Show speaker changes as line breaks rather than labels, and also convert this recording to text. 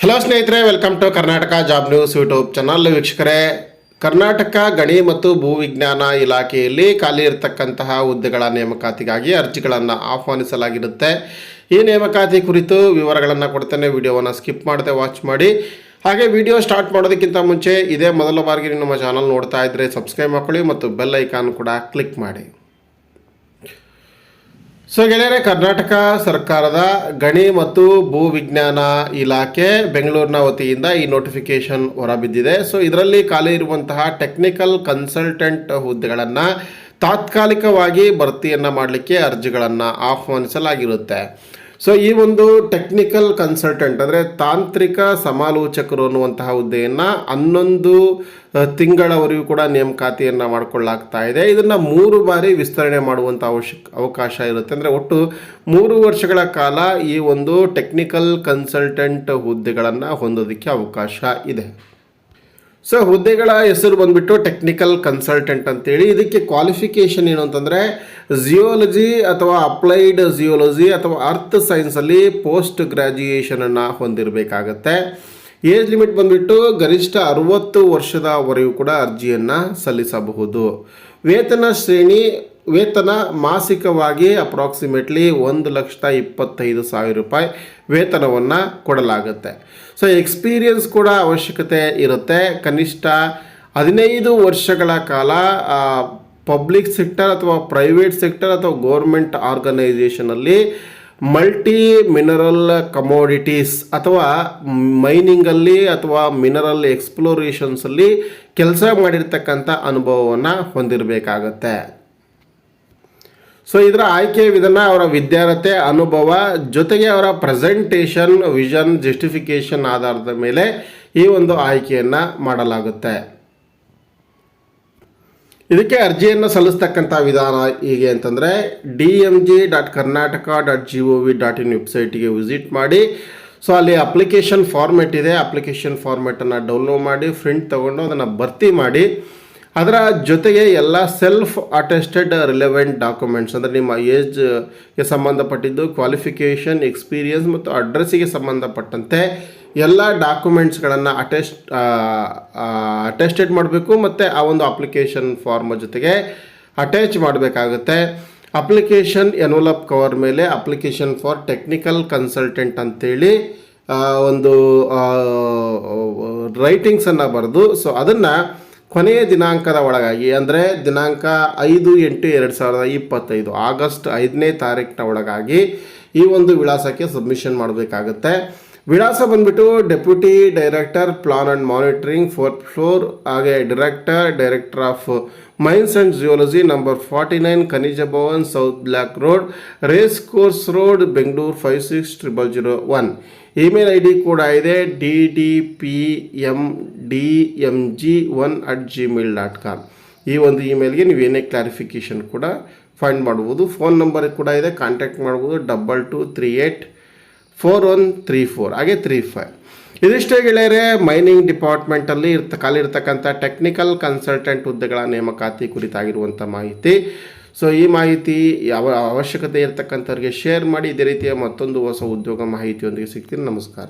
Hello ಸ್ನೇಹಿತರೆ welcome to Karnataka job news YouTube channel ವೀಕ್ಷಕರೇ, ಕರ್ನಾಟಕ ಗಣಿ ಮತ್ತು ಭೂವಿಜ್ಞಾನ ಇಲಾಖೆಯಲ್ಲಿ ಖಾಲಿ ಇರತಕ್ಕಂತಹ ಹುದ್ದೆಗಳ ನೇಮಕಾತಿಗಾಗಿ ಅರ್ಜಿಗಳನ್ನು ಆಹ್ವಾನಿಸಲಾಗಿರುತ್ತೆ. ಈ ನೇಮಕಾತಿ ಕುರಿತು ವಿವರಗಳನ್ನು ಕೊಡ್ತೇನೆ. ವಿಡಿಯೋವನ್ನು ಸ್ಕಿಪ್ ಮಾಡದೆ ವಾಚ್ ಮಾಡಿ. ಹಾಗೆ ವಿಡಿಯೋ ಸ್ಟಾರ್ಟ್ ಮಾಡೋದಕ್ಕಿಂತ ಮುಂಚೆ ಇದೇ ಮೊದಲ ಬಾರಿಗೆ ನಿಮ್ಮ ಚಾನಲ್ ನೋಡ್ತಾ ಇದ್ದರೆ ಸಬ್ಸ್ಕ್ರೈಬ್ ಮಾಡ್ಕೊಳ್ಳಿ ಮತ್ತು ಬೆಲ್ ಐಕಾನ್ ಕೂಡ ಕ್ಲಿಕ್ ಮಾಡಿ. ಸೊ ಗೆಳೆಯರೆ, ಕರ್ನಾಟಕ ಸರ್ಕಾರದ ಗಣಿ ಮತ್ತು ಭೂ ವಿಜ್ಞಾನ ಇಲಾಖೆ ಬೆಂಗಳೂರಿನ ವತಿಯಿಂದ ಈ ನೋಟಿಫಿಕೇಶನ್ ಹೊರಬಿದ್ದಿದೆ. ಸೊ ಇದರಲ್ಲಿ ಖಾಲಿ ಇರುವಂತಹ ಟೆಕ್ನಿಕಲ್ ಕನ್ಸಲ್ಟೆಂಟ್ ಹುದ್ದೆಗಳನ್ನು ತಾತ್ಕಾಲಿಕವಾಗಿ ಭರ್ತಿಯನ್ನು ಮಾಡಲಿಕ್ಕೆ ಅರ್ಜಿಗಳನ್ನು ಆಹ್ವಾನಿಸಲಾಗಿರುತ್ತೆ. ಸೊ ಈ ಒಂದು ಟೆಕ್ನಿಕಲ್ ಕನ್ಸಲ್ಟೆಂಟ್ ಅಂದರೆ ತಾಂತ್ರಿಕ ಸಮಾಲೋಚಕರು ಅನ್ನುವಂತಹ ಹುದ್ದೆಯನ್ನು ಹನ್ನೊಂದು ತಿಂಗಳವರೆಗೂ ಕೂಡ ನೇಮಕಾತಿಯನ್ನು ಮಾಡಿಕೊಳ್ಳಾಗ್ತಾ ಇದೆ. ಇದನ್ನು ಮೂರು ಬಾರಿ ವಿಸ್ತರಣೆ ಮಾಡುವಂಥ ಅವಶ್ಯಕ, ಅವಕಾಶ ಇರುತ್ತೆ. ಅಂದರೆ ಒಟ್ಟು ಮೂರು ವರ್ಷಗಳ ಕಾಲ ಈ ಒಂದು ಟೆಕ್ನಿಕಲ್ ಕನ್ಸಲ್ಟೆಂಟ್ ಹುದ್ದೆಗಳನ್ನು ಹೊಂದೋದಕ್ಕೆ ಅವಕಾಶ ಇದೆ. ಸೊ ಹುದ್ದೆಗಳ ಹೆಸರು ಬಂದ್ಬಿಟ್ಟು ಟೆಕ್ನಿಕಲ್ ಕನ್ಸಲ್ಟೆಂಟ್ ಅಂತೇಳಿ. ಇದಕ್ಕೆ ಕ್ವಾಲಿಫಿಕೇಷನ್ ಏನು ಅಂತಂದರೆ ಜಿಯೋಲಜಿ ಅಥವಾ ಅಪ್ಲೈಡ್ ಜಿಯೋಲಜಿ ಅಥವಾ ಅರ್ಥ್ ಸೈನ್ಸಲ್ಲಿ ಪೋಸ್ಟ್ ಗ್ರ್ಯಾಜುಯೇಷನನ್ನು ಹೊಂದಿರಬೇಕಾಗತ್ತೆ. ಏಜ್ ಲಿಮಿಟ್ ಬಂದ್ಬಿಟ್ಟು ಗರಿಷ್ಠ ಅರುವತ್ತು ವರ್ಷದವರೆಗೂ ಕೂಡ ಅರ್ಜಿಯನ್ನು ಸಲ್ಲಿಸಬಹುದು. ವೇತನ ಶ್ರೇಣಿ ವೇತನ ಮಾಸಿಕವಾಗಿ ಅಪ್ರಾಕ್ಸಿಮೇಟ್ಲಿ ಒಂದು ಲಕ್ಷದ ಇಪ್ಪತ್ತೈದು ಸಾವಿರ ರೂಪಾಯಿ ವೇತನವನ್ನು ಕೊಡಲಾಗುತ್ತೆ. ಸೊ ಎಕ್ಸ್ಪೀರಿಯನ್ಸ್ ಕೂಡ ಅವಶ್ಯಕತೆ ಇರುತ್ತೆ. ಕನಿಷ್ಠ ಹದಿನೈದು ವರ್ಷಗಳ ಕಾಲ ಪಬ್ಲಿಕ್ ಸೆಕ್ಟರ್ ಅಥವಾ ಪ್ರೈವೇಟ್ ಸೆಕ್ಟರ್ ಅಥವಾ ಗೋರ್ಮೆಂಟ್ ಆರ್ಗನೈಸೇಷನಲ್ಲಿ ಮಲ್ಟಿ ಮಿನರಲ್ ಕಮೋಡಿಟೀಸ್ ಅಥವಾ ಮೈನಿಂಗಲ್ಲಿ ಅಥವಾ ಮಿನರಲ್ ಎಕ್ಸ್ಪ್ಲೋರೇಷನ್ಸಲ್ಲಿ ಕೆಲಸ ಮಾಡಿರ್ತಕ್ಕಂಥ ಅನುಭವವನ್ನು ಹೊಂದಿರಬೇಕಾಗತ್ತೆ. ಸೊ ಇದರ ಆಯ್ಕೆ ವಿಧಾನ ಅವರ ವಿದ್ಯಾರ್ಹತೆ, ಅನುಭವ, ಜೊತೆಗೆ ಅವರ ಪ್ರೆಸೆಂಟೇಷನ್ ವಿಷನ್ ಜಸ್ಟಿಫಿಕೇಷನ್ ಆಧಾರದ ಮೇಲೆ ಈ ಒಂದು ಆಯ್ಕೆಯನ್ನು ಮಾಡಲಾಗುತ್ತೆ. ಇದಕ್ಕೆ ಅರ್ಜಿಯನ್ನು ಸಲ್ಲಿಸ್ತಕ್ಕಂಥ ವಿಧಾನ ಹೀಗೆ ಅಂತಂದರೆ D M G dot Karnataka dot G O V dot in ವೆಬ್ಸೈಟಿಗೆ ವಿಸಿಟ್ ಮಾಡಿ. ಸೊ ಅಲ್ಲಿ ಅಪ್ಲಿಕೇಶನ್ ಫಾರ್ಮೆಟ್ ಇದೆ. ಅಪ್ಲಿಕೇಶನ್ ಫಾರ್ಮೆಟನ್ನು ಡೌನ್ಲೋಡ್ ಮಾಡಿ ಪ್ರಿಂಟ್ ತೊಗೊಂಡು ಅದನ್ನು ಭರ್ತಿ ಮಾಡಿ. ಅದರ ಜೊತೆಗೆ ಎಲ್ಲ ಸೆಲ್ಫ್ ಅಟೆಸ್ಟೆಡ್ ರಿಲೆವೆಂಟ್ ಡಾಕ್ಯುಮೆಂಟ್ಸ್ ಅಂದರೆ ನಿಮ್ಮ ಏಜ್ಗೆ ಸಂಬಂಧಪಟ್ಟಿದ್ದು ಕ್ವಾಲಿಫಿಕೇಷನ್ ಎಕ್ಸ್ಪೀರಿಯನ್ಸ್ ಮತ್ತು ಅಡ್ರೆಸ್ಸಿಗೆ ಸಂಬಂಧಪಟ್ಟಂತೆ ಎಲ್ಲ ಡಾಕ್ಯುಮೆಂಟ್ಸ್ಗಳನ್ನು ಅಟೆಸ್ಟ್ ಅಟೆಸ್ಟೆಡ್ ಮಾಡಬೇಕು ಮತ್ತು ಆ ಒಂದು ಅಪ್ಲಿಕೇಶನ್ ಫಾರ್ಮ್ ಜೊತೆಗೆ ಅಟ್ಯಾಚ್ ಮಾಡಬೇಕಾಗುತ್ತೆ. ಅಪ್ಲಿಕೇಶನ್ ಎನ್ವಲಪ್ ಕವರ್ ಮೇಲೆ ಅಪ್ಲಿಕೇಶನ್ ಫಾರ್ ಟೆಕ್ನಿಕಲ್ ಕನ್ಸಲ್ಟೆಂಟ್ ಅಂತೇಳಿ ಒಂದು ರೈಟಿಂಗ್ಸನ್ನು ಬರೆದು ಸೊ ಅದನ್ನು ಕೊನೆಯ ದಿನಾಂಕದ ಒಳಗಾಗಿ, ಅಂದರೆ ದಿನಾಂಕ ಐದು ಎಂಟು ಎರಡು ಸಾವಿರದ ಇಪ್ಪತ್ತೈದು, ಆಗಸ್ಟ್ ಐದನೇ ತಾರೀಕಿನ ಒಳಗಾಗಿ ಈ ಒಂದು ವಿಳಾಸಕ್ಕೆ ಸಬ್ಮಿಷನ್ ಮಾಡಬೇಕಾಗುತ್ತೆ. ವಿಳಾಸ ಬಂದ್ಬಿಟ್ಟು deputy director plan and monitoring fourth floor ಹಾಗೆ director director of mines and geology number forty nine Khanija Bhavan south block road race course road Bengaluru five six triple zero one email I D ಕೂಡ ಇದೆ D D P M D M G one at Gmail dot com ಈ ಒಂದು ಇಮೇಲ್ಗೆ ನೀವು ಏನೇ clarification ಕೂಡ find ಮಾಡ್ಬೋದು. Phone number ಕೂಡ ಇದೆ ಕಾಂಟ್ಯಾಕ್ಟ್ ಮಾಡ್ಬೋದು double two three eight four one three four ಹಾಗೆ ತ್ರೀ ಫೈವ್ ಇದಿಷ್ಟೇ ಗೆಳೆಯರೆ ಮೈನಿಂಗ್ ಡಿಪಾರ್ಟ್ಮೆಂಟಲ್ಲಿ ಇರ್ತ ಖಾಲಿ ಇರ್ತಕ್ಕಂಥ ಟೆಕ್ನಿಕಲ್ ಕನ್ಸಲ್ಟೆಂಟ್ ಹುದ್ದೆಗಳ ನೇಮಕಾತಿ ಕುರಿತಾಗಿರುವಂಥ ಮಾಹಿತಿ. ಸೊ ಈ ಮಾಹಿತಿ ಯಾವ ಅವಶ್ಯಕತೆ ಇರತಕ್ಕಂಥವ್ರಿಗೆ ಶೇರ್ ಮಾಡಿ, ಇದೇ ರೀತಿಯ ಮತ್ತೊಂದು ಹೊಸ ಉದ್ಯೋಗ ಮಾಹಿತಿಯೊಂದಿಗೆ ಸಿಗ್ತೀನಿ. ನಮಸ್ಕಾರ.